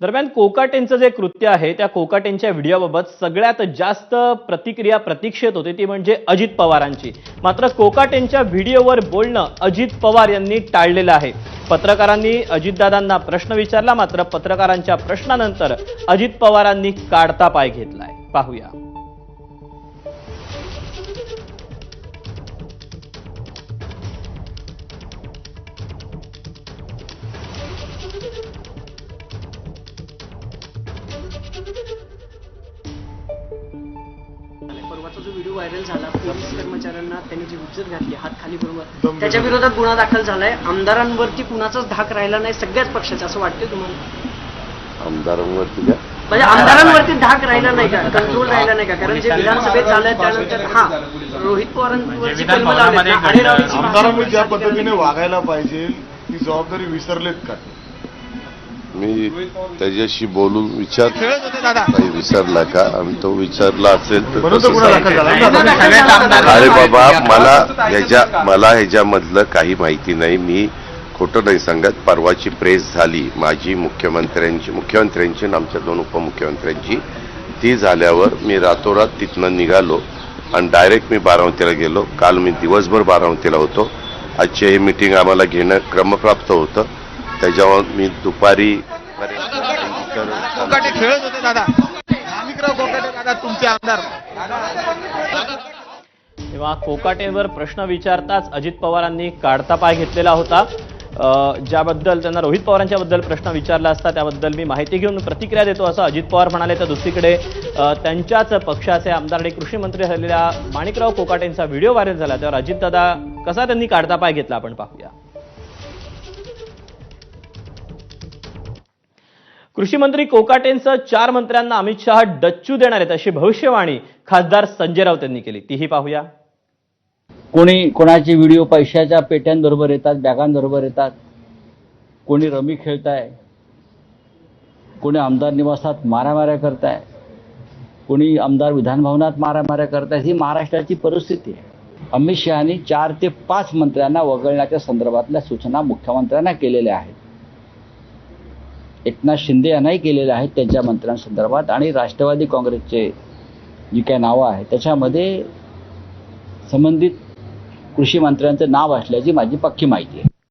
दरम्यान कोकाटेंचं जे कृत्य आहे त्या कोकाटेंच्या व्हिडिओबाबत सगळ्यात जास्त प्रतिक्रिया प्रतीक्षेत होती ती म्हणजे अजित पवारांची. मात्र कोकाटेंच्या व्हिडिओवर बोलणं अजित पवार यांनी टाळलेलं आहे. पत्रकारांनी अजितदादांना प्रश्न विचारला मात्र पत्रकारांच्या प्रश्नानंतर अजित पवारांनी काढता पाय घेतलाय. पाहूया. परवाचा जो व्हिडिओ व्हायरल झाला पोलीस कर्मचाऱ्यांना त्यांनी जी हुज्जत घातली हात खाली बरोबर त्याच्या विरोधात गुन्हा दाखल झालाय. आमदारांवरती कुणाचाच धाक राहिला नाही सगळ्याच पक्षाचा. असं वाटतंय तुम्हाला? आमदारांवरती काय म्हणजे आमदारांवरती धाक राहिला नाही का? कंट्रोल राहिला नाही का? कारण जे विधानसभेत झालंय त्यानंतर हा रोहित पवारांवरची कलमं आमदारांनी ज्या पद्धतीने वागायला पाहिजे ती जबाबदारी विसरलेत का? मी त्याच्याशी बोलून विचार काही विसरला का? आणि तो विचारला असेल तर अरे बाबा मला ह्याच्या मला ह्याच्यामधलं काही माहिती नाही. मी खोटं नाही सांगत. परवाची प्रेस झाली. माझी मुख्यमंत्र्यांची मुख्यमंत्र्यांची आणि आमच्या दोन उपमुख्यमंत्र्यांची. ती झाल्यावर मी रातोरात तिथनं निघालो. आणि डायरेक्ट मी बारामतीला गेलो. काल मी दिवसभर बारामतीला होतो. आजची ही मिटिंग आम्हाला घेणं क्रमप्राप्त होतं. त्याच्यावर मी दुपारी कोकाटे खेळत होते दादा. माणिकराव कोकाटे दादा तुमचे आमदार. तेव्हा कोकाटेंवर प्रश्न विचारताच अजित पवारांनी काढता पाय घेतलेला होता. अ, ज्याबद्दल त्यांना रोहित पवारांच्या बद्दल प्रश्न विचारला असता त्याबद्दल मी माहिती घेऊन प्रतिक्रिया देतो असं अजित पवार म्हणाले. तर दुसरीकडे अ, त्यांच्याच पक्षाचे आमदार आणि कृषी मंत्री झालेल्या माणिकराव कोकाटेंचा व्हिडिओ व्हायरल झाला. त्यावर अजितदादा कसा त्यांनी काढता पाय घेतला आपण पाहूया. कृषी मंत्री कोकाटेंसह चार मंत्र्यांना अमित शहा डच्चू देणार आहेत अशी भविष्यवाणी खासदार संजय राऊत यांनी केली. तीही पाहूया. कोणी कोणाचे व्हिडिओ पैशाच्या पेट्यांबरोबर येतात बॅगांबरोबर येतात? कोणी रमी खेळताय? कोणी आमदार निवासात मारामाऱ्या करताय? कोणी आमदार विधानभवनात मारामाऱ्या करतायत ही महाराष्ट्राची परिस्थिती आहे. अमित शहानी चार ते पाच मंत्र्यांना वगळण्याच्या संदर्भातल्या सूचना मुख्यमंत्र्यांना केलेल्या आहेत. एकनाथ शिंदे यांनाही केलेल्या आहेत त्यांच्या मंत्र्यांसंदर्भात आणि राष्ट्रवादी काँग्रेसचे जी काही नावं आहेत त्याच्यामध्ये संबंधित कृषी मंत्र्यांचं नाव असल्याची माझी पक्की माहिती आहे.